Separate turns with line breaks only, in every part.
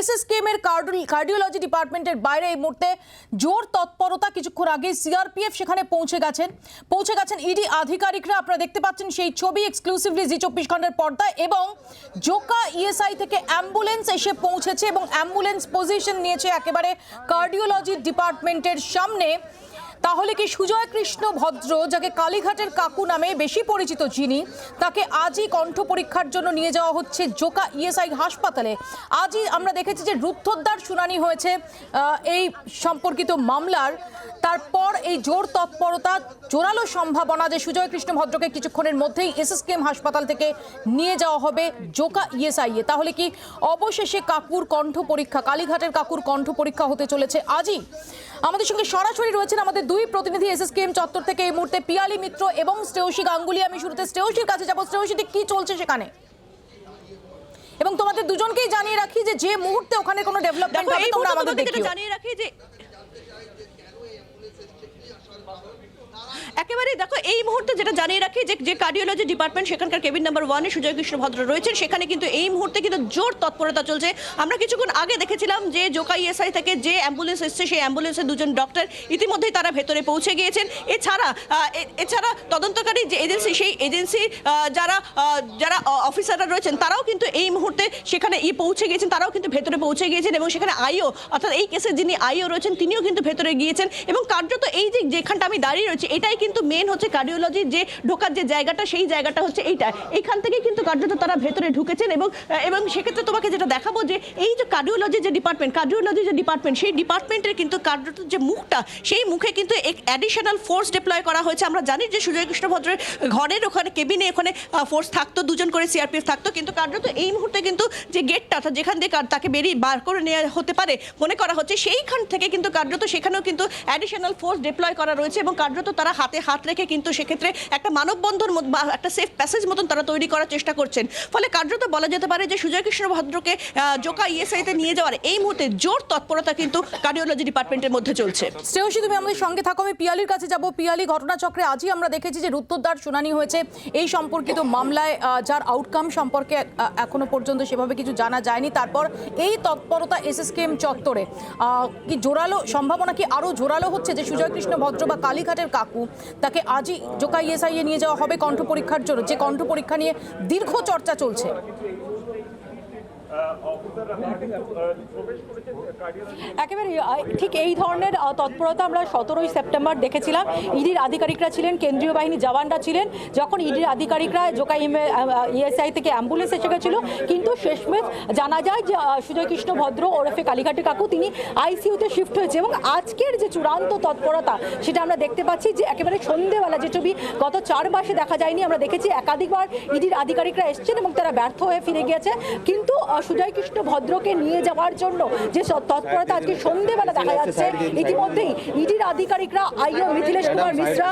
SSKM এর cardiology ডিপার্টমেন্টের বাইরে এই মুহূর্তে জোর তৎপরতা কিছুক্ষণ আগে সিআরপিএফ সেখানে পৌঁছে গেছেন। পৌঁছে গেছেন ইডি আধিকারিকরা। আপনারা দেখতে পাচ্ছেন সেই ছবি এক্সক্লুসিভলি জি চব্বিশ ঘণ্টার পর্দায় এবং জোকা ইএসআই থেকে অ্যাম্বুলেন্স এসে পৌঁছেছে এবং অ্যাম্বুলেন্স পজিশন নিয়েছে একেবারে কার্ডিওলজি ডিপার্টমেন্টের সামনে। তাহলে কি সুজয় কৃষ্ণ ভদ্র, যাকে কালীঘাটের কাকু নামে বেশি পরিচিত যিনি, তাকে আজই কণ্ঠ পরীক্ষার জন্য নিয়ে যাওয়া হচ্ছে জোকা ইএসআই হাসপাতালে? আজই আমরা দেখেছি যে রুদ্ধদ্বার শুনানি হয়েছে এই সম্পর্কিত মামলার। তারপর এই জোর তৎপরতা, জোরালো সম্ভাবনা যে সুজয় কৃষ্ণ ভদ্রকে কিছুক্ষণের মধ্যেই এসএসকেএম হাসপাতাল থেকে নিয়ে যাওয়া হবে জোকা ইএসআই এ। তাহলে কি অবশেষে কাকুর কণ্ঠ পরীক্ষা, কালীঘাটের কাকুর কণ্ঠ পরীক্ষা হতে চলেছে আজই? আমাদের সঙ্গে সরাসরি রয়েছেন আমাদের দুই প্রতিনিধি এস এস এসএসকেএম চত্বর থেকে এই মুহূর্তে পিয়ালি মিত্র এবং শ্রেয়সী গাঙ্গুলি। আমি শুরুতে শ্রেয়সীর কাছে যাব। শ্রেয়সীতে কি চলছে সেখানে? এবং তোমাদের দুজনকেই জানিয়ে রাখি যে যে মুহূর্তে ওখানে কোনো ডেভেলপমেন্ট হবে তোমরা আমাদের দেখিও।
জানিয়ে রাখি যে একেবারেই দেখো, এই মুহূর্তে যেটা জানিয়ে রাখি যে যে কার্ডিওলজি ডিপার্টমেন্ট সেখানকার কেবিন নাম্বার ওয়ানে সুজয় কৃষ্ণ ভদ্র রয়েছেন, সেখানে কিন্তু এই মুহূর্তে কিন্তু জোর তৎপরতা চলছে। আমরা কিছুক্ষণ আগে দেখেছিলাম যে, জোকা ইএসআই থেকে যে অ্যাম্বুলেন্স এসছে, সেই অ্যাম্বুলেন্সের দুজন ডক্টর ইতিমধ্যেই তারা ভেতরে পৌঁছে গিয়েছেন। এছাড়া এছাড়া তদন্তকারী যে এজেন্সি সেই এজেন্সি যারা যারা অফিসাররা রয়েছেন, তারাও কিন্তু এই মুহূর্তে সেখানে ই পৌঁছে গিয়েছেন, তারাও কিন্তু ভেতরে পৌঁছে গিয়েছেন এবং সেখানে আইও, অর্থাৎ এই কেসের যিনি আইও রয়েছেন, তিনিও কিন্তু ভেতরে গিয়েছেন এবং কার্যত এই যে যেখানটা আমি দাঁড়িয়ে রয়েছি, এটাই কিন্তু মেন হচ্ছে কার্ডিওলজির যে ঢোকার যে জায়গাটা, সেই জায়গাটা হচ্ছে এইটা। এইখান থেকে কিন্তু কার্যত তারা ভেতরে ঢুকেছেন এবং এবং সেক্ষেত্রে তোমাকে যেটা দেখাবো যে, এই যে কার্ডিওলজি যে ডিপার্টমেন্ট কার্ডিওলজি যে ডিপার্টমেন্ট সেই ডিপার্টমেন্টের কিন্তু কার্যত যে মুখটা, সেই মুখে কিন্তু এক অ্যাডিশনাল ফোর্স ডিপ্লয় করা হয়েছে। আমরা জানি যে সুজয় কৃষ্ণ ভদ্রের ঘরের ওখানে কেবিনে ওখানে ফোর্স থাকতো, দুজন করে সিআরপিএফ থাকতো, কিন্তু কার্যত এই মুহূর্তে কিন্তু যে গেটটা অর্থাৎ যেখান কার- তাকে বেরিয়ে বার করে নেওয়া হতে পারে, মনে করা হচ্ছে, সেইখান থেকে কিন্তু কার্যত সেখানেও কিন্তু অ্যাডিশনাল ফোর্স ডিপ্লয় করা রয়েছে এবং কার্যত তারা হাতে হাত রেখে কিন্তু সেক্ষেত্রে একটা মানববন্ধন বা একটা সেফ প্যাসেজ মতন তারা তৈরি করার চেষ্টা করছেন। ফলে কার্যত বলা যেতে পারে যে সুজয় কৃষ্ণ ভদ্রকে জোকা ইএসআইতে নিয়ে যাওয়ার এই মুহূর্তে জোর তৎপরতা কিন্তু কার্ডিওলজি ডিপার্টমেন্টের মধ্যে চলছে।
শ্রেয়সী, তুমি আমাদের সঙ্গে থাকো। আমি পিয়ালির কাছে যাব। পিয়ালি, ঘটনাচক্রে আজই আমরা দেখেছি যে রুদ্ধদ্বার শুনানি হয়েছে। এই সম্পর্কিত মামলায় যার আউটকাম সম্পর্কে এখনও পর্যন্ত সেভাবে কিছু জানা যায়নি। তারপর এই তৎপরতা এসএসকেএম চত্বরে কি জোরালো সম্ভাবনা কি আরও জোরালো হচ্ছে যে সুজয় কৃষ্ণ ভদ্র বা কালীঘাটের কাকু তাকে আজই জোকা নিয়ে যাওয়া হবে কণ্ঠ পরীক্ষার জন্য। যে কণ্ঠ পরীক্ষা নিয়ে দীর্ঘ চর্চা চলছে।
একেবারে ঠিক এই ধরনের তৎপরতা আমরা সতেরোই সেপ্টেম্বর দেখেছিলাম। ইডির আধিকারিকরা ছিলেন, কেন্দ্রীয় বাহিনী জওয়ানরা ছিলেন। যখন ইডির আধিকারিকরা জোকা ইএসআই থেকে অ্যাম্বুলেন্স এসে গেছিল, কিন্তু শেষমেশ জানা যায় যে সুজয় কৃষ্ণ ভদ্র, ওরফে কালীঘাটের কাকু, তিনি আইসিইউতে শিফট হয়েছে এবং আজকের যে চূড়ান্ত তৎপরতা, সেটা আমরা দেখতে পাচ্ছি যে, একেবারে সন্ধেবেলা যে ছবি, গত চার মাসে দেখা যায়নি, আমরা দেখেছি। একাধিকবার ইডির আধিকারিকরা এসছেন এবং তারা ব্যর্থ হয়ে ফিরে গিয়েছে। কিন্তু সুজয় কৃষ্ণ ভদ্রকে নিয়ে যাওয়ার জন্য যে তৎপরতা আজকে সন্ধেবেলা দেখা যাচ্ছে ইতিমধ্যেই ইডির আধিকারিকরা আইও মিথিলেশ কুমার মিশ্রা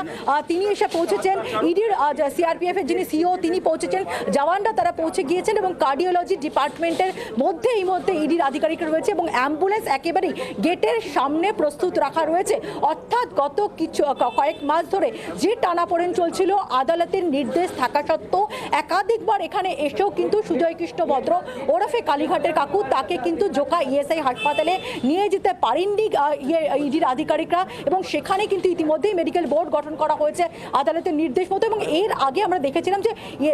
তিনি এসে পৌঁছেছেন। ইডির সিআরপিএফ এর যিনি সিও তিনি পৌঁছেছেন। জওয়ানরা তারা পৌঁছে গিয়েছেন এবং কার্ডিওলজি ডিপার্টমেন্টের মধ্যে এই মধ্যে ইডির আধিকারিকরা রয়েছে এবং অ্যাম্বুলেন্স একেবারেই গেটের সামনে প্রস্তুত রাখা রয়েছে। অর্থাৎ গত কিছু কয়েক মাস ধরে যে টানাপোড়েন চলছিল আদালতের নির্দেশ থাকা সত্ত্বেও একাধিকবার এখানে এসেও কিন্তু সুজয় কৃষ্ণ ভদ্র ওরফে কালীঘাটের কাকু, তাকে কিন্তু জোকা ইএসআই হাসপাতালে নিয়ে যেতে পারেননি ইয়ে ইডির আধিকারিকরা। এবং সেখানে কিন্তু ইতিমধ্যেই মেডিকেল বোর্ড গঠন করা হয়েছে আদালতের নির্দেশ মতো। এবং এর আগে আমরা দেখেছিলাম যে ইয়ে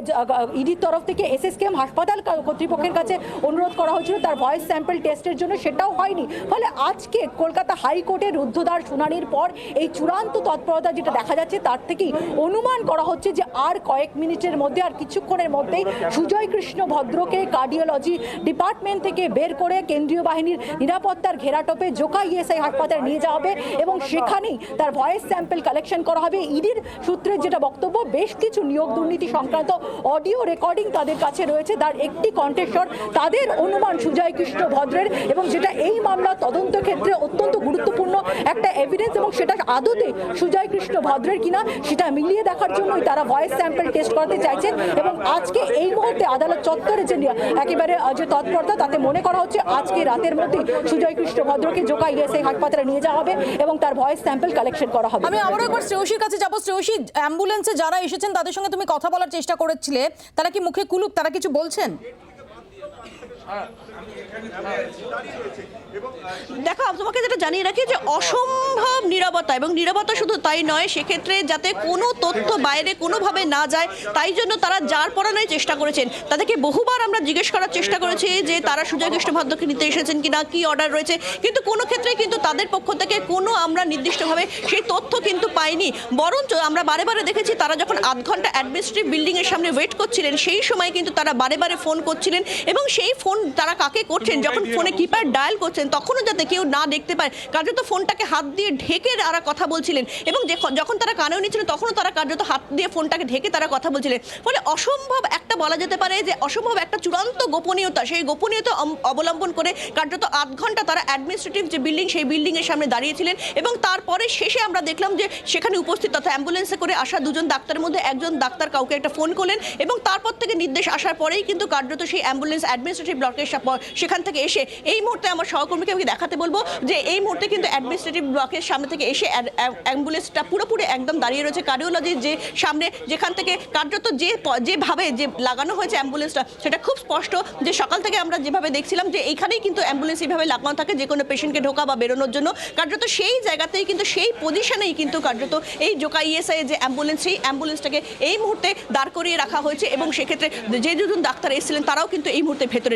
ইডির তরফ থেকে এসএসকেএম হাসপাতাল কর্তৃপক্ষের কাছে অনুরোধ করা হয়েছিল, তার ভয়েস স্যাম্পল টেস্টের জন্য সেটাও হয়নি। ফলে আজকে কলকাতা হাইকোর্টের রুদ্ধদ্বার শুনানির পর এই চূড়ান্ত তৎপরতা যেটা দেখা যাচ্ছে, তার থেকেই অনুমান করা হচ্ছে যে আর কয়েক মিনিটের মধ্যে, আর কিছুক্ষণের মধ্যেই সুজয় কৃষ্ণ ভদ্রকে কার্ডিওলজি ডিপার্টমেন্ট থেকে বের করে কেন্দ্রীয় বাহিনীর নিরাপত্তার ঘেরাটোপে জোকা ইএসআই হাসপাতালে নিয়ে যাওয়া হবে এবং সেখানেই তার ভয়েস স্যাম্পেল কালেকশন করা হবে। ইডির সূত্রের যেটা বক্তব্য, বেশ কিছু নিয়োগ দুর্নীতি সংক্রান্ত অডিও রেকর্ডিং তাদের কাছে রয়েছে। তার একটি কণ্ঠেশ্বর তাদের অনুমান সুজয় কৃষ্ণ ভদ্রের এবং যেটা এই মামলা তদন্ত ক্ষেত্রে অত্যন্ত একটা এভিডেন্স এবং সেটা আদতে সুজয় কৃষ্ণ ভদ্রের কিনা, সেটা মিলিয়ে দেখার জন্যই তারা ভয়েস স্যাম্পল টেস্ট করাতে চাইছেন এবং আজকে এই মুহূর্তে আদালত চত্বরে যে একেবারে যে তৎপরতা তাতে মনে করা হচ্ছে, আজকে রাতের মধ্যেই সুজয় কৃষ্ণ ভদ্রকে জোকা ইএসআই হাসপাতালে নিয়ে যাওয়া হবে এবং তার ভয়েস স্যাম্পল কালেকশন করা হবে।
আমি আবারও একবার শ্রেয়সীর কাছে যাব। শ্রেয়সী অ্যাম্বুলেন্সে যারা এসেছেন, তাদের সঙ্গে তুমি কথা বলার চেষ্টা করেছিলে, তারা কি মুখে কুলুপ? তারা কিছু বলছেন?
দেখো তোমাকে যেটা জানিয়ে রাখি যে অসম্ভব নিরাপত্তা এবং নিরাপত্তা শুধু তাই নয়, সেক্ষেত্রে যাতে কোনো তথ্য বাইরে কোনোভাবে না যায়, তাই জন্য তারা যার পড়ানোর চেষ্টা করেছেন। তাদেরকে বহুবার আমরা জিজ্ঞেস করার চেষ্টা করেছি যে তারা সুজয় কৃষ্ণ ভদ্রকে নিতে এসেছেন কিনা, কি অর্ডার রয়েছে। কিন্তু কোনো ক্ষেত্রে কিন্তু তাদের পক্ষ থেকে কোনো আমরা নির্দিষ্টভাবে সেই তথ্য কিন্তু পাইনি। বরঞ্চ আমরা বারে বারে দেখেছি, তারা যখন আধ ঘণ্টা অ্যাডমিনিস্ট্রেটিভ বিল্ডিংয়ের সামনে ওয়েট করছিলেন, সেই সময় কিন্তু তারা বারে বারে ফোন করছিলেন, এবং সেই ফোন তারা কাকে করছেন যখন ফোনে কিপ্যাড ডায়াল করছেন তখনও যাতে কেউ না দেখতে পায় কার্যত ফোনটাকে হাত দিয়ে ঢেকে তারা কথা বলছিলেন। এবং যখন তারা কানেও নিচ্ছিলেন তখনও তারা কার্যত হাত দিয়ে ফোনটাকে ঢেকে তারা কথা বলছিলেন। ফলে অসম্ভব একটা বলা যেতে পারে যে অসম্ভব একটা চূড়ান্ত গোপনীয়তা সেই গোপনীয়তা অবলম্বন করে কার্যত আধ ঘণ্টা তারা অ্যাডমিনিস্ট্রেটিভ যে বিল্ডিং সেই বিল্ডিং এর সামনে দাঁড়িয়েছিলেন। এবং তারপরে শেষে আমরা দেখলাম যে সেখানে উপস্থিত তথা অ্যাম্বুলেন্সে করে আসা দুজন ডাক্তারের মধ্যে একজন ডাক্তার কাউকে একটা ফোন করলেন। এবং তারপর থেকে নির্দেশ আসার পরেই কিন্তু কার্যত সেই অ্যাম্বুলেন্স অ্যাডমিনিস্ট্রেটিভ ব্লকের সেখান থেকে এসে এই মুহূর্তে আমার সহকর্মীকে আমি দেখাতে বলব যে এই মুহূর্তে কিন্তু অ্যাডমিনিস্ট্রেটিভ ব্লকের সামনে থেকে এসে অ্যাম্বুলেন্সটা পুরোপুরি একদম দাঁড়িয়ে রয়েছে। কার্ডিওলজির যে সামনে যেখান থেকে কার্যত যে যেভাবে যে লাগানো হয়েছে অ্যাম্বুলেন্সটা, সেটা খুব স্পষ্ট যে সকাল থেকে আমরা যেভাবে দেখছিলাম যে এইখানেই কিন্তু অ্যাম্বুলেন্স এইভাবে লাগানো থাকে যে কোনো পেশেন্টকে ঢোকা বা বেরোনোর জন্য। কার্যত সেই জায়গাতেই কিন্তু সেই পজিশনেই কিন্তু কার্যত এই জোকা ইএসআই যে অ্যাম্বুলেন্স, সেই অ্যাম্বুলেন্সটাকে এই মুহূর্তে দাঁড় করিয়ে রাখা হয়েছে এবং সেক্ষেত্রে যে দুজন ডাক্তার এসেছিলেন, তারাও কিন্তু এই মুহূর্তে ভেতরে